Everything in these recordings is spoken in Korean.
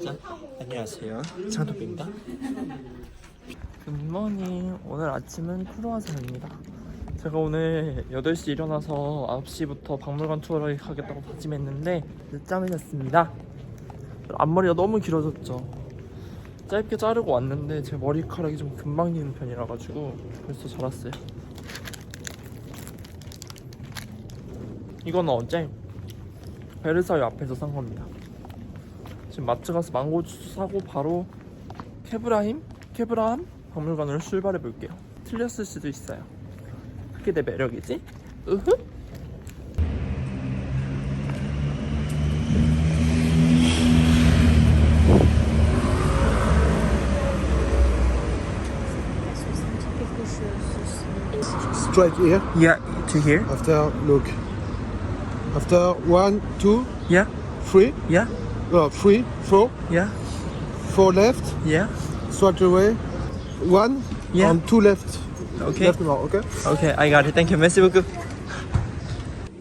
시작. 안녕하세요. 장도빈입니다. 굿모닝. 오늘 아침은 크루아상입니다. 제가 오늘 8시 일어나서 9시부터 박물관 투어를 가겠다고 다짐했는데 늦잠을 잤습니다. 앞머리가 너무 길어졌죠. 짧게 자르고 왔는데 제 머리카락이 좀 금방 기는 편이라 가지고 벌써 자랐어요. 이거는 어제 베르사유 앞에서 산 겁니다. 지금 마트 가서 망고 주스 사고 바로 케브라힘? 케브라함? 박물관으로 출발해 볼게요. 틀렸을 수도 있어요. 그게 내 매력이지? 으흐? straight here. Yeah, to here. After, look. After one, two, Yeah, three, yeah, uh, three, four, yeah, four left, yeah. straight away. One Yeah. and two left. Okay. Left more, okay? 오케이, I got it. Thank you. Merci beaucoup.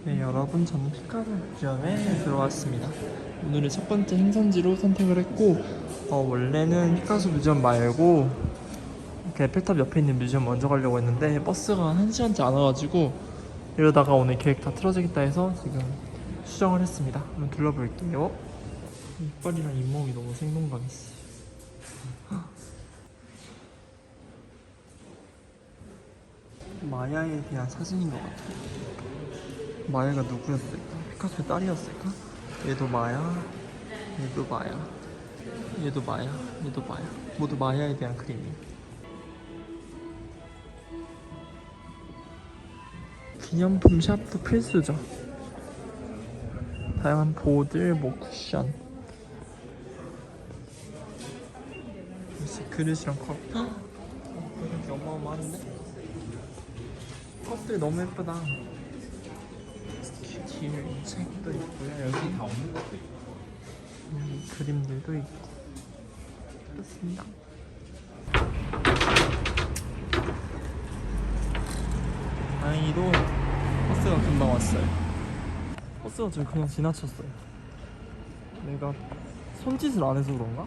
네, 여러분, 저는 피카소 뮤지엄에 들어왔습니다. 오늘의 첫 번째 행선지로 선택을 했고, 어, 원래는 피카소 뮤지엄 말고 이렇게 에펠탑 옆에 있는 뮤지엄 먼저 가려고 했는데 버스가 한 시간째 안 와가지고 이러다가 오늘 계획 다 틀어지겠다 해서 지금 수정을 했습니다. 한번 둘러볼게요. 이빨이랑 잇몸이 너무 생동감 있어. 마야에 대한 사진인 것 같아요. 마야가 누구였을까? 피카소의 딸이었을까? 얘도 마야, 얘도 마야, 얘도 마야, 얘도 마야. 모두 마야에 대한 그림이에요. 기념품 샵도 필수죠. 다양한 보들, 뭐 쿠션. 역시 그릇이랑 컵. 어, 그릇이 어마어마한데? 컵들 너무 예쁘다. 뒤에 책도 있고요. 여기 다 없는 것도 있고. 음, 그림들도 있고. 그렇습니다. 다행히도 버스가 금방 왔어요. 버스가 지금 그냥 지나쳤어요. 내가 손짓을 안 해서 그런가?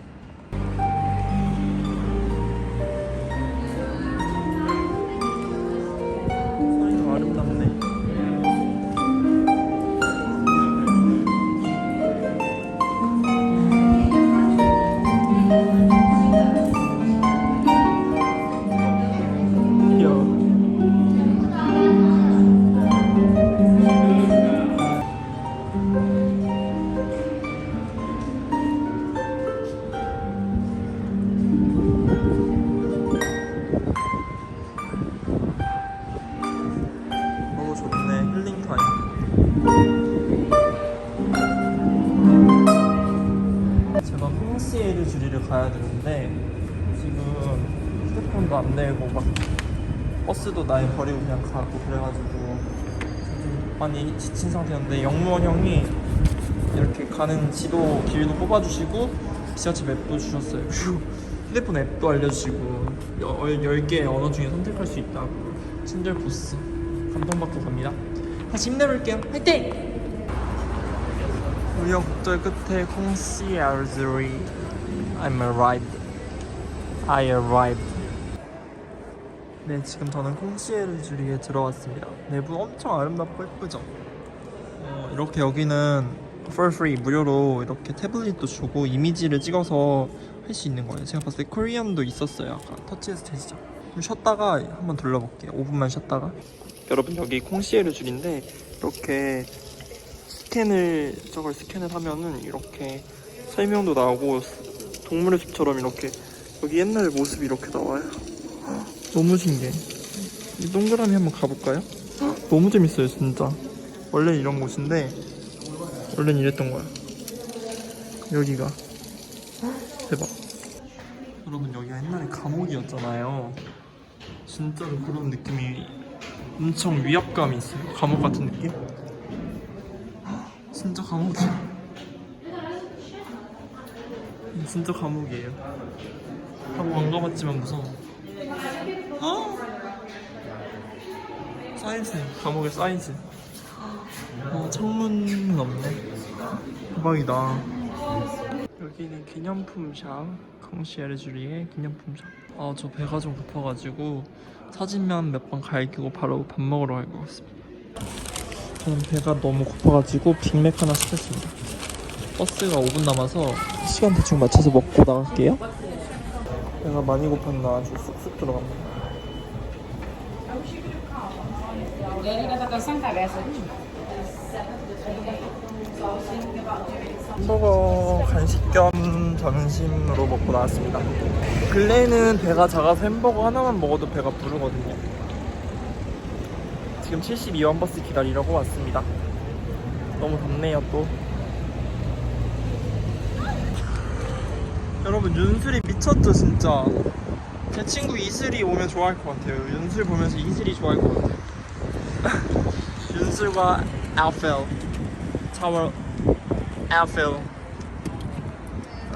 휴대폰도 안 내고 막 버스도 나에 버리고 그냥 가고 그래가지고 좀 많이 지친 상태였는데 영무원 형이 이렇게 가는 지도 길도 뽑아주시고 지하철 맵도 주셨어요. 휴, 휴대폰 앱도 알려주시고 여- 10개의 언어 중에 선택할 수 있다고 친절 보스 감동받고 갑니다. 다시 힘내볼게요. 화이팅! 우여곡절 끝에 콩시아르즈리 I'm arrived. I arrived. 네, 지금 저는 콩시에르주리에 들어왔습니다. 내부 엄청 아름답고 예쁘죠? 어, 이렇게 여기는 for free 무료로 이렇게 태블릿도 주고 이미지를 찍어서 할 수 있는 거예요. 제가 봤을 때 코리안도 있었어요. 아까 터치해서 되시죠? 좀 쉬었다가 한번 둘러볼게요. 5분만 쉬었다가. 여러분 여기 콩시에르줄인데 이렇게 스캔을 저걸 스캔을 하면은 이렇게 설명도 나오고 동물의 숲처럼 이렇게 여기 옛날 모습이 이렇게 나와요. 너무 신기해. 이 동그라미 한번 가볼까요? 너무 재밌어요 진짜. 원래 이런 곳인데 원래는 이랬던 거야. 여기가 대박. 여러분 여기가 옛날에 감옥이었잖아요. 진짜로 그런 느낌이 엄청 위압감이 있어요. 감옥 같은 느낌? 진짜 감옥이야. 진짜 감옥이에요. 감옥 안 가봤지만 무서워. 어? 사이즈. 감옥의 사이즈. 어, 창문은 없네. 대박이다. 여기 여기는 기념품 샵 콩시에르주리의 기념품 샵. 아 저 배가 좀 고파가지고 사진만 몇번 갈기고 바로 밥 먹으러 갈 것 같습니다. 저는 배가 너무 고파가지고 빅맥 하나 시켰습니다. 버스가 5분 남아서 시간 대충 맞춰서 먹고 나갈게요. 배가 많이 고팠나 아주 쑥쑥 들어갑니다. 햄버거 간식 겸 점심으로 먹고 나왔습니다. 근래에는 배가 작아서 햄버거 하나만 먹어도 배가 부르거든요. 지금 72번 버스 기다리려고 왔습니다. 너무 덥네요 또. 여러분 윤슬이 미쳤죠 진짜. 제 친구 이슬이 오면 좋아할 것 같아요. 윤슬 보면서 이슬이 좋아할 것 같아요. 윤슬과 알펠 타워 알펠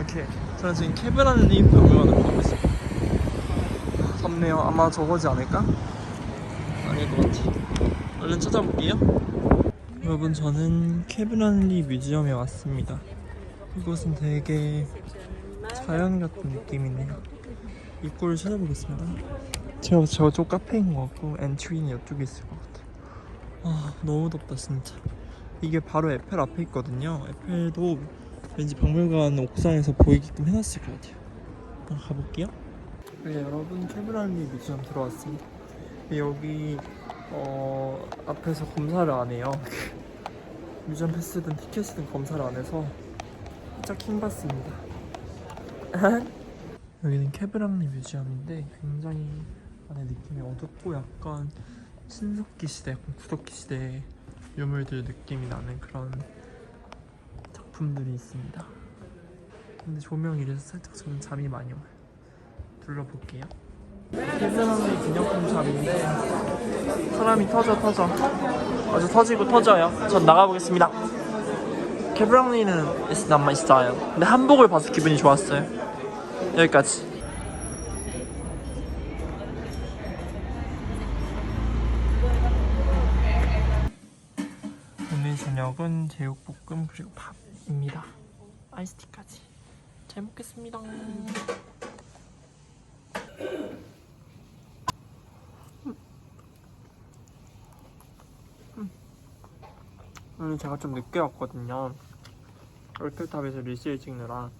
오케이. 저는 지금 케브라님 박물관을 가고 있습니다. 덥네요. 아마 저거지 않을까? 아닐 것 같아. 얼른 찾아볼게요. 여러분 저는 케브란리 뮤지엄에 왔습니다. 이곳은 되게 자연 같은 느낌이네요 입구를 찾아보겠습니다. 제가 저쪽 카페인 것 같고 엔트리는 이쪽에 있을 것 같아요. 아 너무 덥다 진짜. 이게 바로 에펠 앞에 있거든요. 에펠도 왠지 박물관 옥상에서 보이게끔 해놨을 것 같아요. 한번 가볼게요. 네 여러분 캐브란리 뮤지엄 들어왔습니다. 여기 어 앞에서 검사를 안 해요. 뮤지엄 패스든 티켓이든 검사를 안 해서 살짝 킹받습니다 여기는 캐브란리 뮤지엄인데 굉장히 안에 느낌이 어둡고 약간 신석기 시대, 구석기 시대 유물들 느낌이 나는 그런 작품들이 있습니다. 근데 조명이 이래서 살짝 저는 잠이 많이 와요. 둘러볼게요. 캐브란리 기념품 샵인데 사람이 터져 터져 아주 터지고 터져요. 전 나가보겠습니다. 캐브란리는 is not my style. 근데 한복을 봐서 기분이 좋았어요. 여기까지. 오늘 저녁은 제육볶음 그리고 밥입니다. 아이스티까지. 잘 먹겠습니다. 음. 오늘 제가 좀 늦게 왔거든요. 얼클탑에서 리시를 찍느라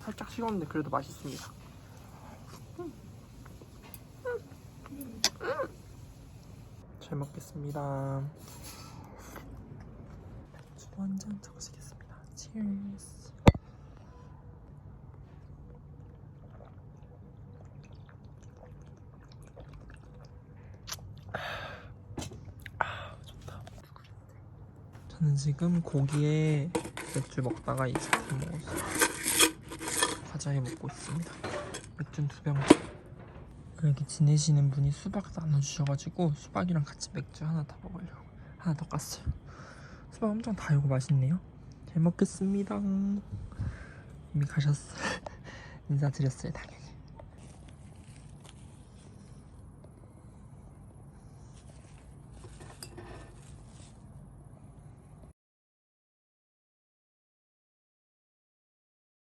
살짝 식었는데 그래도 맛있습니다. 잘 먹겠습니다. 한잔 적으시겠습니다. Cheers. 아, 좋다. 저는 지금 고기에 맥주 먹다가 이 제품 먹었어요. 과자에 먹고 있습니다. 맥주는 두 병. 여기 지내시는 분이 수박 나눠주셔가지고 수박이랑 같이 맥주 하나 더 먹으려고 하나 더 깠어요. 수박 엄청 달고 맛있네요. 잘 먹겠습니다. 이미 가셨어요. 인사드렸어요, 당연히.